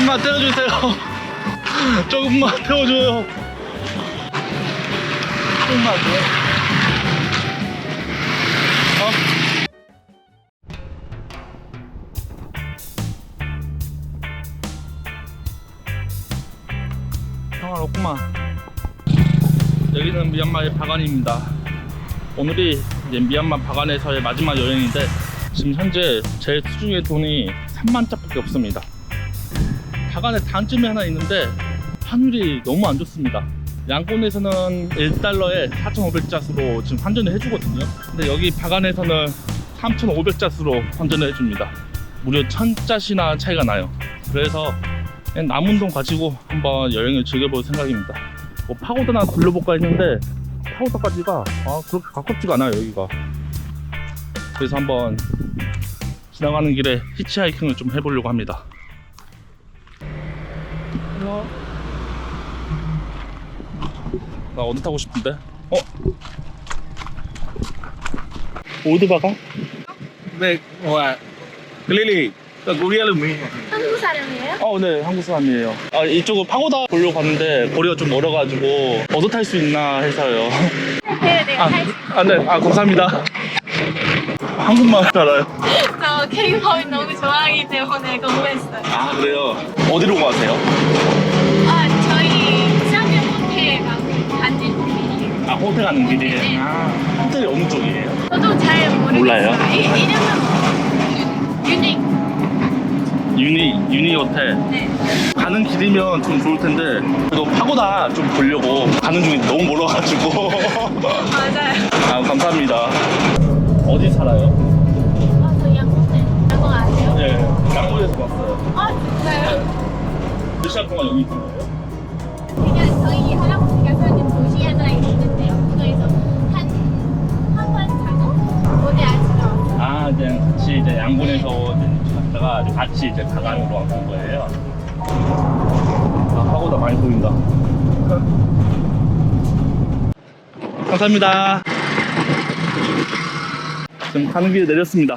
좀만 태워주세요. 조금만 태워줘요. 조금만 더. 어? 평화롭구만. 여기는 미얀마의 바간입니다. 오늘이 이제 미얀마 바간에서의 마지막 여행인데 지금 현재 제 수중에 돈이 3만 짜밖에 없습니다. 바간에 단점이 하나 있는데 환율이 너무 안 좋습니다. 양곤에서는 1달러에 4,500잣으로 지금 환전을 해주거든요. 근데 여기 바간에서는 3,500잣으로 환전을 해줍니다. 무려 1,000잣이나 차이가 나요. 그래서 남은 돈 가지고 한번 여행을 즐겨볼 생각입니다. 뭐 파고다나 둘러볼까 했는데 파고다까지가 아, 그렇게 가깝지가 않아요 여기가. 그래서 한번 지나가는 길에 히치하이킹을 좀 해보려고 합니다. 헬로. 나 어디 타고 싶은데? 어? 어디 박아? 네, 와, 클리리, 그 구리알로 미. 한국 사람이에요? 어, 네, 한국 사람이에요. 아, 이쪽은 파고다 보려고 갔는데 거리가 좀 멀어가지고 어디 탈수 있나 해서요. 네, 네. 아, 할 수- 아, 네, 아, 감사합니다. 한국말 알아요. 저 K-pop 너무 좋아하기 때문에 공부했어요. 아, 그래요? 어디로 가세요? 호텔 가는 길이에요? 네. 아, 호텔이 어느 쪽이에요? 저도 잘 모르겠어요. 몰라요? 이, 이름은 유닉. 유니, 유니 호텔. 네. 가는 길이면 좀 좋을 텐데, 그래도 파고다 좀 보려고 가는 중에 너무 멀어가지고. 맞아요. 아, 감사합니다. 어디 살아요? 아, 저 양궁 양궁 아세요? 네, 양구에서 왔어요. 아, 진짜요? 몇 시간 동안 여기 있는 거예요? 그냥 저희 할아버지가 사는 도시 하나 있 이제 같이 이제 이제 갔다가 같이 이제 가강으로 왔던 거예요. 아, 파고다 많이 보인다. 감사합니다. 지금 가는 길에 내렸습니다.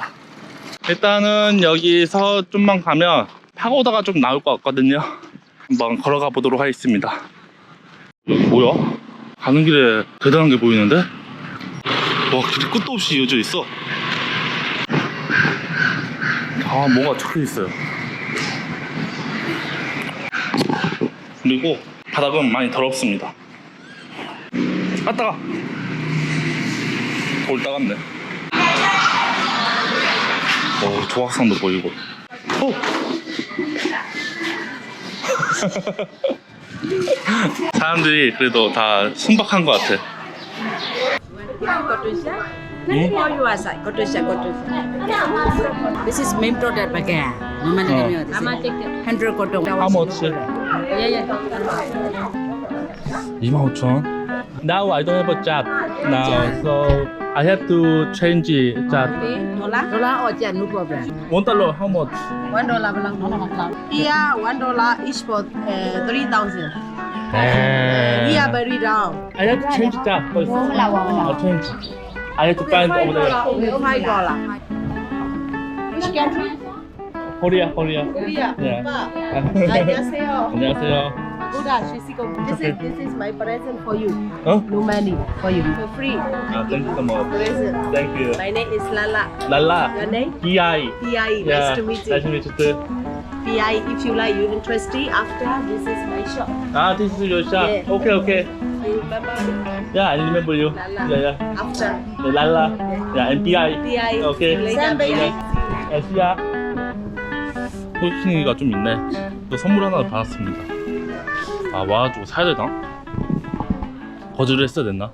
일단은 여기서 좀만 가면 파고다가 좀 나올 것 같거든요. 한번 걸어가 보도록 하겠습니다. 여기 뭐야? 가는 길에 대단한 게 보이는데? 와, 길이 끝도 없이 이어져 있어. 아, 뭐가 적혀 있어요. 그리고 바닥은 많이 더럽습니다. 아, 따가! 돌 따갑네. 어, 조각상도 보이고. 어! 사람들이 그래도 다 순박한 것 같아. 응? Or you are side, go to side, go to side. This is main product baga. Mama Oh. na niyo. Hundred cotton. How much? Yeah, yeah. 25,000. Now I don't have a job now, so I have to change job. Dollar? Dollar or jan, no problem. One dollar, how much? One dollar belang dollar. Here, one dollar each for uh, three thousand. Yeah. Here, very down. I have to change job first. I'll change. I have to find over there. Five dollar. Which country? Korea, Korea. Korea. Yeah. 안녕하세요. 안녕하세요. Buddha, Shishiko. This is this is my present for you. 어? No money for you. For free. 아, thank you so much. Present. Thank you. My name is Lala. 랄라. Your name? B.I. Pi. Yeah. Nice to meet Nice to you. meet you too. Pi. If you like, you interested. After this is my shop. Ah, this is your shop. Yeah. Okay, okay. You remember? Yeah, I remember you. Lala. Yeah, yeah. After. 네, 랄라. Yeah, and B.I. Pi. Okay. See you later. Same baby. 야, 씨야. 홀킹이가 좀 있네. 또 선물 하나 받았습니다. 아, 와가지고 사야 되나? 거절을 했어야 됐나?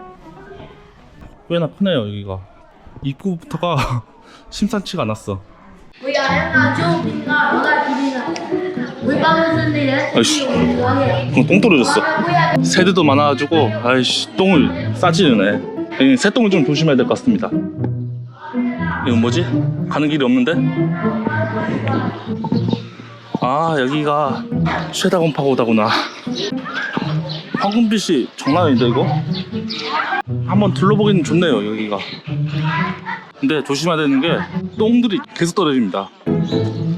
꽤나 크네요, 여기가. 입구부터가 심상치가 않았어. 아이씨, 똥 떨어졌어. 새들도 많아가지고, 아이씨, 똥을 싸지르네. 여기 새똥을 좀 조심해야 될 것 같습니다. 이건 뭐지? 가는 길이 없는데? 아 여기가 최다곤 파고다구나 황금빛이 장난 아닌데 이거? 한번 둘러보기는 좋네요 여기가 근데 조심해야 되는 게 똥들이 계속 떨어집니다.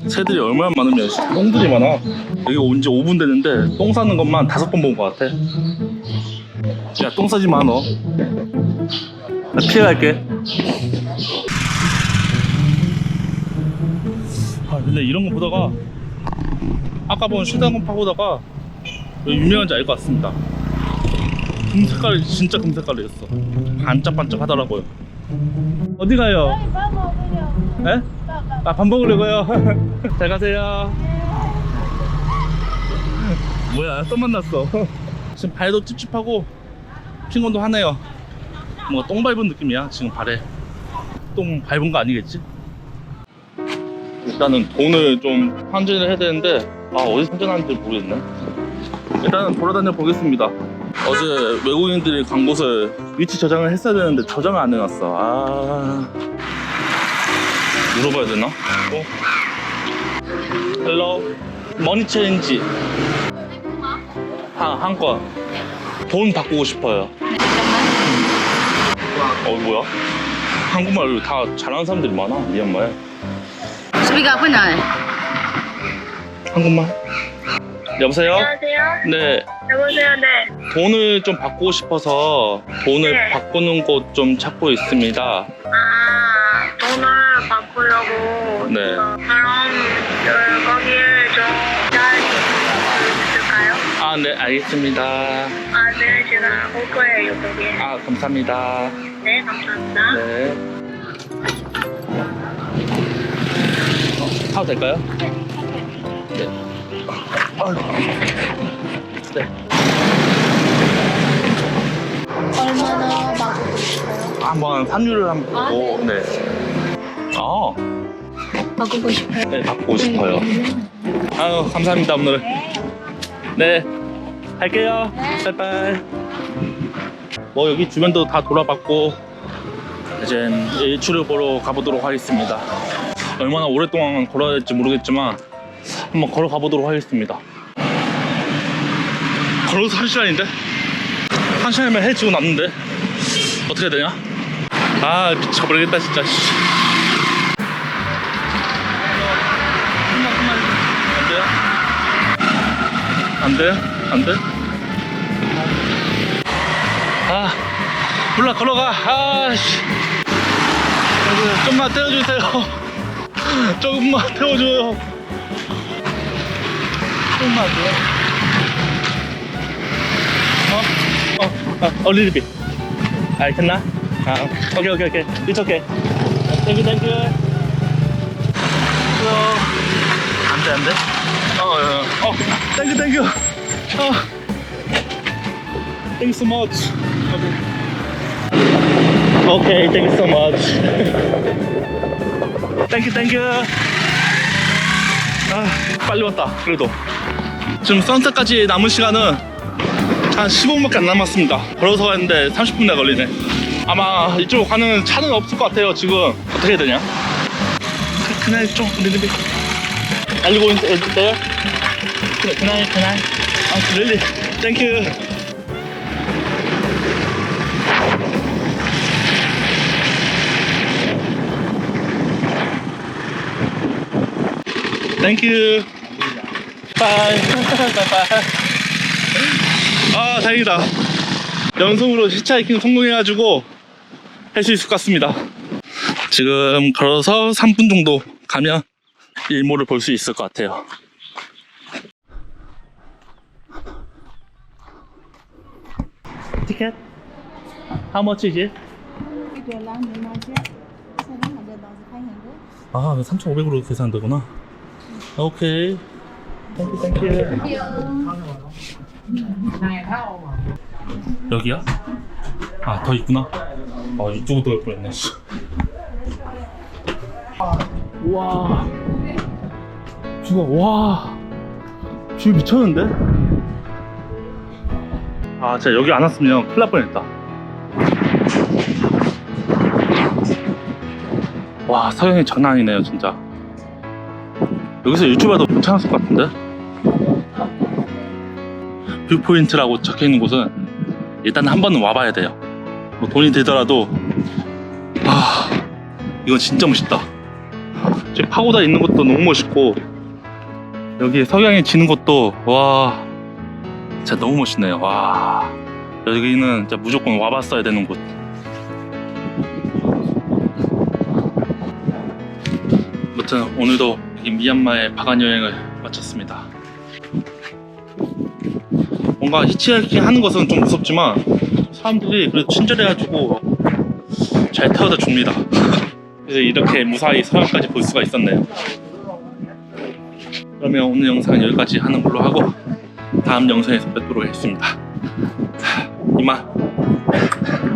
새들이 얼마나 많으면 똥들이 많아. 여기 온 지 5분 됐는데 똥 싸는 것만 다섯 번 본 것 같아. 야, 똥 싸지 마, 너. 나 피해갈게. 아, 근데 이런 거 보다가 아까 본 실당금 파보다가 왜 유명한지 알 것 같습니다. 금 색깔이 진짜 금 색깔이었어. 반짝반짝 하더라고요. 어디 가요? 밥 먹으려. 에? 아, 밥 먹으려고요. 잘 가세요. 뭐야, 또 만났어. 지금 발도 찝찝하고 핑곤도 하네요. 뭔가 똥 밟은 느낌이야, 지금 발에. 똥 밟은 거 아니겠지? 일단은 돈을 좀 환전을 해야 되는데, 아, 어디서 환전하는지 모르겠네. 일단은 돌아다녀 보겠습니다. 어제 외국인들이 간 곳을 위치 저장을 했어야 되는데 저장을 안 해놨어. 아. 물어봐야 되나? 어? 헬로 머니 체인지 한, 한 건. 돈 바꾸고 싶어요. 어, 뭐야? 한국말 다 잘하는 사람들이 많아, 미얀마에. Up now. 한국말? 여보세요? 안녕하세요. 네. 여보세요. 네. 돈을 좀 바꾸고 싶어서 돈을 네. 바꾸는 곳 좀 찾고 있습니다. 아, 돈을 바꾸려고. 네. 어, 그럼 어, 거기에 좀 있을까요? 아, 네, 알겠습니다. 아, 네. 제가 올 거예요. 거기에. 아, 감사합니다. 네. 감사합니다. 네. 어, 타도 될까요? 네. 아이고. 네. 얼마나 바꾸고 싶어요? 한번 환율을 한번 보고, 네. 아, 바꾸고 싶어요. 네, 바꾸고 싶어요. 아유, 감사합니다, 오늘. 네. 갈게요. 바이바이. 뭐, 여기 주변도 다 돌아봤고, 이젠 일출을 보러 가보도록 하겠습니다. 얼마나 오랫동안 걸어야 될지 모르겠지만, 한번 걸어가 보도록 하겠습니다. 걸어서 한 시간인데? 한 시간이면 해 지고 났는데? 어떻게 해야 되냐? 아, 미쳐버리겠다, 진짜. 씨. 안 돼요? 안 돼? 안 돼? 아, 몰라, 걸어가. 아, 씨. 좀만 태워주세요. 조금만 태워줘요. 조금만 돼 요. 어? 어, 어, a little bit. 아, 됐나? 아, 오케이, 오케이, 오케이. It's okay. 땡큐, 땡큐. 어, 안 돼, 안 돼. 어, 어, 어, 땡큐, 땡큐. 어. Thank you so much. Okay, thank you so much. Thank you, thank you. 아, 빨리 왔다. 그래도. 지금 선셋까지 남은 시간은 한 15분밖에 안 남았습니다. 걸어서 가는데 30분이나 걸리네. 아마 이쪽 가는 차는 없을 것 같아요. 지금 어떻게 해야 되냐? 그, 그날 좀 리듬이 알고 있는데 there? 그날 그날. 아, you. Thank you. Bye. Bye. 아 다행이다. 연속으로 히치하이킹 성공해가지고 할 수 있을 것 같습니다. 지금 걸어서 3분 정도 가면 일몰을 볼 수 있을 것 같아요. 티켓? How much is it? 아 3,500으로 계산되구나. 오케이. 땡큐 땡큐 여기야? 아, 더 있구나. 아, 이쪽으로 갈 뻔했네. 씨. 우와. 뷰가, 와. 뷰 미쳤는데? 아, 진짜 여기 안 왔으면 큰일 날 뻔했다. 와, 서영이 장난 아니네요, 진짜. 여기서 유튜브 해도 괜찮았을 것 같은데? 뷰포인트라고 적혀 있는 곳은 일단 한 번은 와봐야 돼요. 뭐 돈이 들더라도 아 이건 진짜 멋있다. 저 파고다 있는 것도 너무 멋있고 여기 석양이 지는 것도 와 진짜 너무 멋있네요. 와 여기는 진짜 무조건 와봤어야 되는 곳. 아무튼 오늘도 이 미얀마의 바간 여행을 마쳤습니다. 뭔가 히치하이킹 하는 것은 좀 무섭지만 사람들이 그래도 친절해가지고 잘 태워다 줍니다. 그래서 이렇게 무사히 서양까지 볼 수가 있었네요. 그러면 오늘 영상은 여기까지 하는 걸로 하고 다음 영상에서 뵙도록 하겠습니다. 자, 이만.